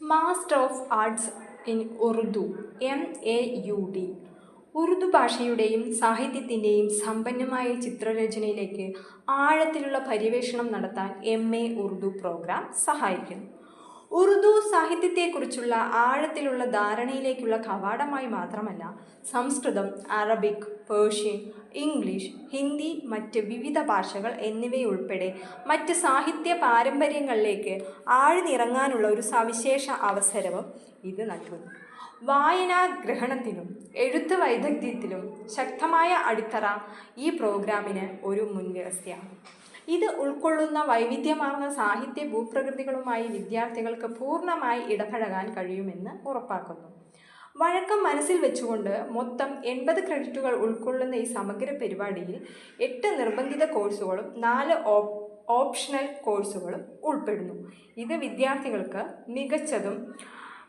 Master of arts in Urdu M A U D Urdu ഭാഷയുടെയും സാഹിത്യത്തിന്റെയും സമ്പന്നമായ ചിത്രരചനയിലേക്ക് ആഴത്തിലുള്ള പര്യവേഷണം നടത്താൻ എം എ ഉറുദു പ്രോഗ്രാം സഹായിക്കുന്നു. ഉറുദു സാഹിത്യത്തെക്കുറിച്ചുള്ള ആഴത്തിലുള്ള ധാരണയിലേക്കുള്ള കവാടമായി മാത്രമല്ല സംസ്കൃതം അറബിക് പേർഷ്യൻ ഇംഗ്ലീഷ് ഹിന്ദി മറ്റ് വിവിധ ഭാഷകൾ എന്നിവയുൾപ്പെടെ മറ്റ് സാഹിത്യ പാരമ്പര്യങ്ങളിലേക്ക് ആഴ്ന്നിറങ്ങാനുള്ള ഒരു സവിശേഷ അവസരവും ഇത് നൽകുന്നു. വായനാ ഗ്രഹണത്തിനും എഴുത്ത് വൈദഗ്ധ്യത്തിലും ശക്തമായ അടിത്തറ ഈ പ്രോഗ്രാമിന് ഒരു മുൻവ്യവസ്ഥയാണ്. ഇത് ഉൾക്കൊള്ളുന്ന വൈവിധ്യമാർന്ന സാഹിത്യ ഭൂപ്രകൃതികളുമായി വിദ്യാർത്ഥികൾക്ക് പൂർണമായി ഇടപഴകാൻ കഴിയുമെന്ന് ഉറപ്പാക്കുന്നു. വഴക്കം മനസ്സിൽ വെച്ചുകൊണ്ട് മൊത്തം എൺപത് ക്രെഡിറ്റുകൾ ഉൾക്കൊള്ളുന്ന ഈ സമഗ്ര പരിപാടിയിൽ എട്ട് നിർബന്ധിത കോഴ്സുകളും നാല് ഓപ്ഷണൽ കോഴ്സുകളും ഉൾപ്പെടുന്നു. ഇത് വിദ്യാർത്ഥികൾക്ക് മികച്ചതും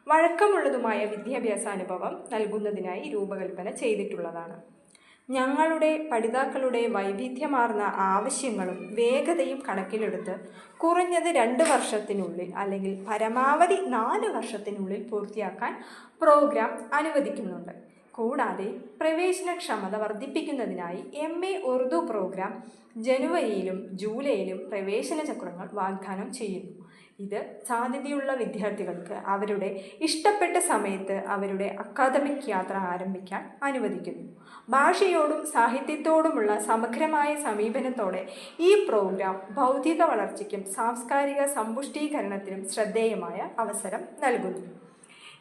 വഴക്കമുള്ളതുമായ വിദ്യാഭ്യാസ അനുഭവം നൽകുന്നതിനായി രൂപകൽപ്പന ചെയ്തിട്ടുള്ളതാണ്. ഞങ്ങളുടെ പഠിതാക്കളുടെ വൈവിധ്യമാർന്ന ആവശ്യങ്ങളും വേഗതയും കണക്കിലെടുത്ത് കുറഞ്ഞത് രണ്ട് വർഷത്തിനുള്ളിൽ അല്ലെങ്കിൽ പരമാവധി നാല് വർഷത്തിനുള്ളിൽ പൂർത്തിയാക്കാൻ പ്രോഗ്രാം അനുവദിക്കുന്നുണ്ട്. കൂടാതെ പ്രവേശനക്ഷമത വർദ്ധിപ്പിക്കുന്നതിനായി എം എ ഉറുദു പ്രോഗ്രാം ജനുവരിയിലും ജൂലൈയിലും പ്രവേശന ചക്രങ്ങൾ വാഗ്ദാനം ചെയ്യുന്നു. ഇത് സാധ്യതയുള്ള വിദ്യാർത്ഥികൾക്ക് അവരുടെ ഇഷ്ടപ്പെട്ട സമയത്ത് അവരുടെ അക്കാദമിക് യാത്ര ആരംഭിക്കാൻ അനുവദിക്കുന്നു. ഭാഷയോടും സാഹിത്യത്തോടുമുള്ള സമഗ്രമായ സമീപനത്തോടെ ഈ പ്രോഗ്രാം ബൗദ്ധിക വളർച്ചയ്ക്കും സാംസ്കാരിക സമ്പുഷ്ടീകരണത്തിനും ശ്രദ്ധേയമായ അവസരം നൽകുന്നു.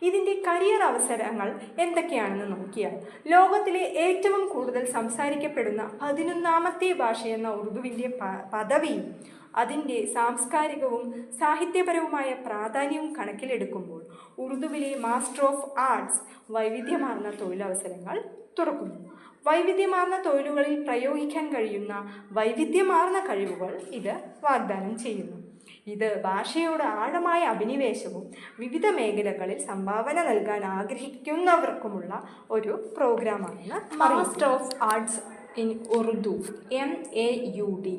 ഇതിന്റെ കരിയർ അവസരങ്ങൾ എന്തൊക്കെയാണെന്ന് നോക്കിയാൽ ലോകത്തിലെ ഏറ്റവും കൂടുതൽ സംസാരിക്കപ്പെടുന്ന പതിനൊന്നാമത്തെ ഭാഷയെന്ന ഉറുദുവിന്റെ പദവിയും അതിന്റെ സാംസ്കാരികവും സാഹിത്യപരവുമായ പ്രാധാന്യവും കണക്കിലെടുക്കുമ്പോൾ ഉറുദുവിലെ മാസ്റ്റർ ഓഫ് ആർട്സ് വൈവിധ്യമാർന്ന തൊഴിലവസരങ്ങൾ തുറക്കുന്നു. വൈവിധ്യമാർന്ന തൊഴിലുകളിൽ പ്രയോഗിക്കാൻ കഴിയുന്ന വൈവിധ്യമാർന്ന കഴിവുകൾ ഇത് വാഗ്ദാനം ചെയ്യുന്നു. ഇത് ഭാഷയോട് ആഴമായ അഭിനിവേശവും വിവിധ മേഖലകളിൽ സംഭാവന നൽകാൻ ആഗ്രഹിക്കുന്നവർക്കുമുള്ള ഒരു പ്രോഗ്രാമാണ് master of arts in Urdu M A U D